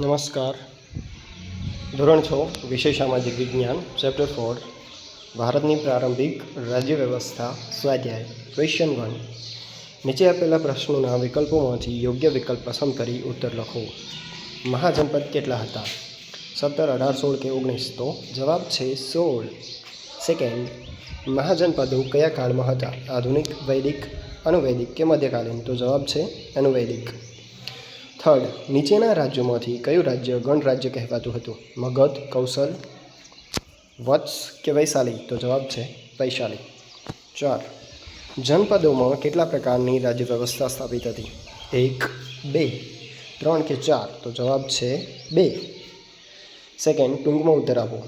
નમસ્કાર. ધોરણ છ, વિષય સામાજિક વિજ્ઞાન, ચેપ્ટર ફોર ભારતની પ્રારંભિક રાજ્ય વ્યવસ્થા, સ્વાધ્યાય ક્વેશ્ચન વન નીચે આપેલા પ્રશ્નોના વિકલ્પોમાંથી યોગ્ય વિકલ્પ પસંદ કરી ઉત્તર લખો. મહાજનપદ કેટલા હતા? સત્તર, અઢાર, સોળ કે ઓગણીસ? તો જવાબ છે સોળ. સેકન્ડ મહાજનપદો કયા કાળમાં હતા? આધુનિક, વૈદિક, અનુવૈદિક કે મધ્યકાલીન? તો જવાબ છે અનુવૈદિક. થર્ડ નીચેના રાજ્યોમાંથી કયું રાજ્ય ગણરાજ્ય કહેવાતું હતું? મગધ, કૌશલ, વત્સ કે વૈશાલી? તો જવાબ છે વૈશાલી. ચાર. જનપદોમાં કેટલા પ્રકારની રાજ્ય વ્યવસ્થા સ્થાપિત હતી? એક, બે, ત્રણ કે ચાર? તો જવાબ છે બે. સેકન્ડ ટૂંકમાં ઉત્તર આપો.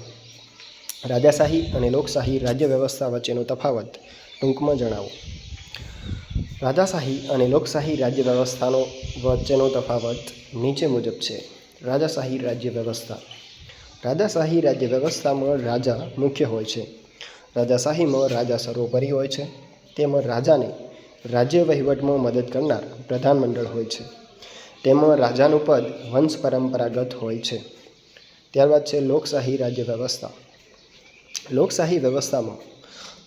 રાજાશાહી અને લોકશાહી રાજ્ય વ્યવસ્થા વચ્ચેનો તફાવત ટૂંકમાં જણાવો. રાજાશાહી અને લોકશાહી રાજ્ય વ્યવસ્થાનો વચ્ચેનો તફાવત નીચે મુજબ છે. રાજાશાહી રાજ્ય વ્યવસ્થા. રાજાશાહી રાજ્ય વ્યવસ્થામાં રાજા મુખ્ય હોય છે. રાજાશાહીમાં રાજા સર્વોપરી હોય છે. તેમાં રાજાને રાજ્ય વહીવટમાં મદદ કરનાર પ્રધાનમંડળ હોય છે. તેમાં રાજાનું પદ વંશ પરંપરાગત હોય છે. ત્યારબાદ છે લોકશાહી રાજ્ય વ્યવસ્થા. લોકશાહી વ્યવસ્થામાં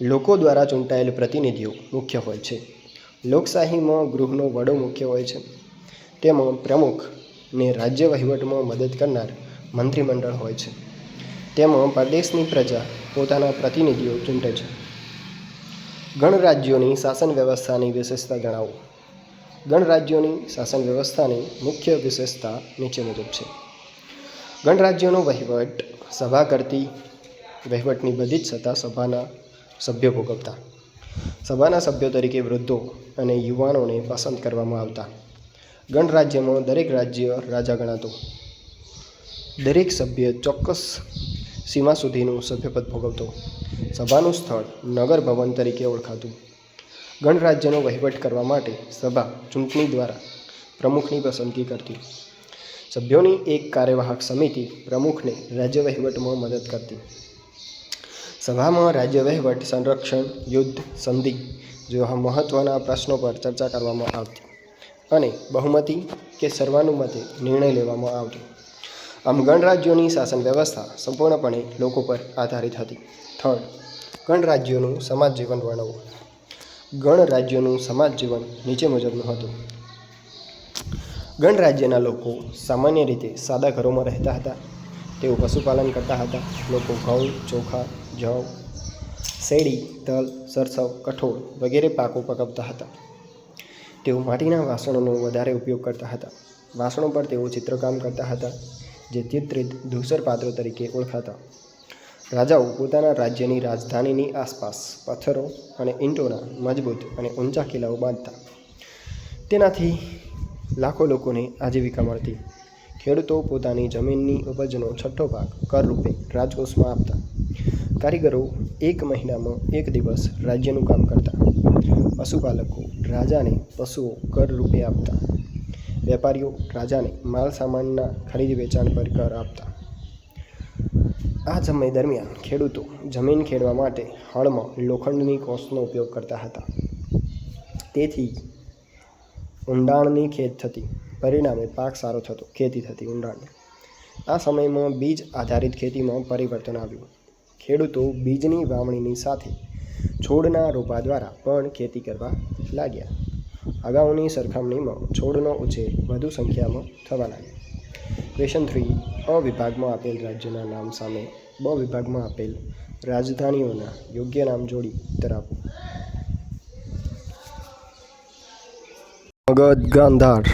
લોકો દ્વારા ચૂંટાયેલ પ્રતિનિધિઓ મુખ્ય હોય છે. લોકશાહીમાં ગૃહનો વડો મુખ્ય હોય છે. તેમાં પ્રમુખને રાજ્ય વહીવટમાં મદદ કરનાર મંત્રીમંડળ હોય છે. તેમાં પ્રદેશની પ્રજા પોતાના પ્રતિનિધિઓ ચૂંટે છે. ગણરાજ્યોની શાસન વ્યવસ્થાની વિશેષતા જણાવો. ગણરાજ્યોની શાસન વ્યવસ્થાની મુખ્ય વિશેષતા નીચે મુજબ છે. ગણરાજ્યોનો વહીવટ સભા કરતી, વહીવટની બધી જ સત્તા સભાના સભ્યો ભોગવતા. સભાના સભ્યો તરીકે વૃદ્ધો અને યુવાનોને પસંદ કરવામાં આવતા. ગણરાજ્યમાં દરેક રાજ્ય રાજા ગણાતું. દરેક સભ્ય ચોક્કસ સીમા સુધીનું સભ્યપદ ભોગવતો. સભાનું સ્થળ નગર ભવન તરીકે ઓળખાતું. ગણરાજ્યનો વહીવટ કરવા માટે સભા ચૂંટણી દ્વારા પ્રમુખની પસંદગી કરતી. સભ્યોની એક કાર્યવાહક સમિતિ પ્રમુખને રાજ્ય વહીવટમાં મદદ કરતી. સભામાં રાજ્ય વહીવટ સંરક્ષણ, યુદ્ધ, સંધિ જેવા મહત્ત્વના પ્રશ્નો પર ચર્ચા કરવામાં આવતી અને બહુમતી કે સર્વાનુમતે નિર્ણય લેવામાં આવતો. આમ ગણરાજ્યોની શાસન વ્યવસ્થા સંપૂર્ણપણે લોકો પર આધારિત હતી. થર્ડ ગણરાજ્યોનું સમાજ જીવન વર્ણવો. ગણરાજ્યોનું સમાજ જીવન નીચે મુજબનું હતું. ગણરાજ્યના લોકો સામાન્ય રીતે સાદા ઘરોમાં રહેતા હતા. તેઓ પશુપાલન કરતા હતા. લોકો ઘઉં, ચોખા જવ શેરડી, તલ, સરસવ, કઠોળ વગેરે પાકો પકવતા હતા. તેઓ માટીના વાસણોનો વધારે ઉપયોગ કરતા હતા. વાસણો પર તેઓ ચિત્રકામ કરતા હતા, જે ચિત્રિત ધૂસર પાત્રો તરીકે ઓળખાતા. રાજાઓ પોતાના રાજ્યની રાજધાનીની આસપાસ પથ્થરો અને ઈંટોના મજબૂત અને ઊંચા કિલ્લાઓ બાંધતા. તેનાથી લાખો લોકોને આજીવિકા મળતી. ખેડૂતો પોતાની જમીનની ઉપજનો છઠ્ઠો ભાગ કર રૂપે રાજકોષમાં આપતા. કારીગરો એક મહિનામાં એક દિવસ રાજ્યનું કામ કરતા. પશુપાલકો રાજાને પશુઓ કર રૂપે આપતા. વેપારીઓ રાજાને માલ સામાનના ખરીદ વેચાણ પર કર આપતા. આ સમય દરમિયાન ખેડૂતો જમીન ખેડવા માટે હળમાં લોખંડની કોસનો ઉપયોગ કરતા હતા. તેથી ઊંડાણની ખેત થતી. પરિણામે પાક સારો થતો. ખેતી થતી ઊંડાણની. આ સમયમાં બીજ આધારિત ખેતીમાં પરિવર્તન આવ્યું. ખેડૂતો બીજની વાવણીની સાથે છોડના રોપા દ્વારા પણ ખેતી કરવા લાગ્યા. અગાઉની સરખામણીમાં છોડનો ઉછેર વધુ સંખ્યામાં થવા લાગ્યો. ક્વેશ્ચન થ્રી અ વિભાગમાં આપેલ રાજ્યના નામ સામે બ વિભાગમાં આપેલ રાજધાનીઓના યોગ્ય નામ જોડી આપો મગધ, ગાંધાર,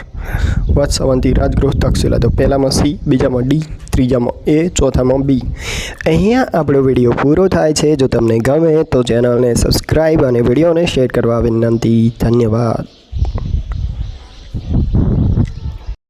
વત્સવંતી, રાજગૃહ, તક્ષશિલા તો પહેલામાં સી, બીજામાં ડી. ત્રીજામાં એ, ચોથામાં બી. અહીંયા આપણો વીડિયો પૂરો થાય છે. જો તમને ગમે તો ચેનલને સબસ્ક્રાઈબ અને વિડીયોને શેર કરવા વિનંતી. ધન્યવાદ.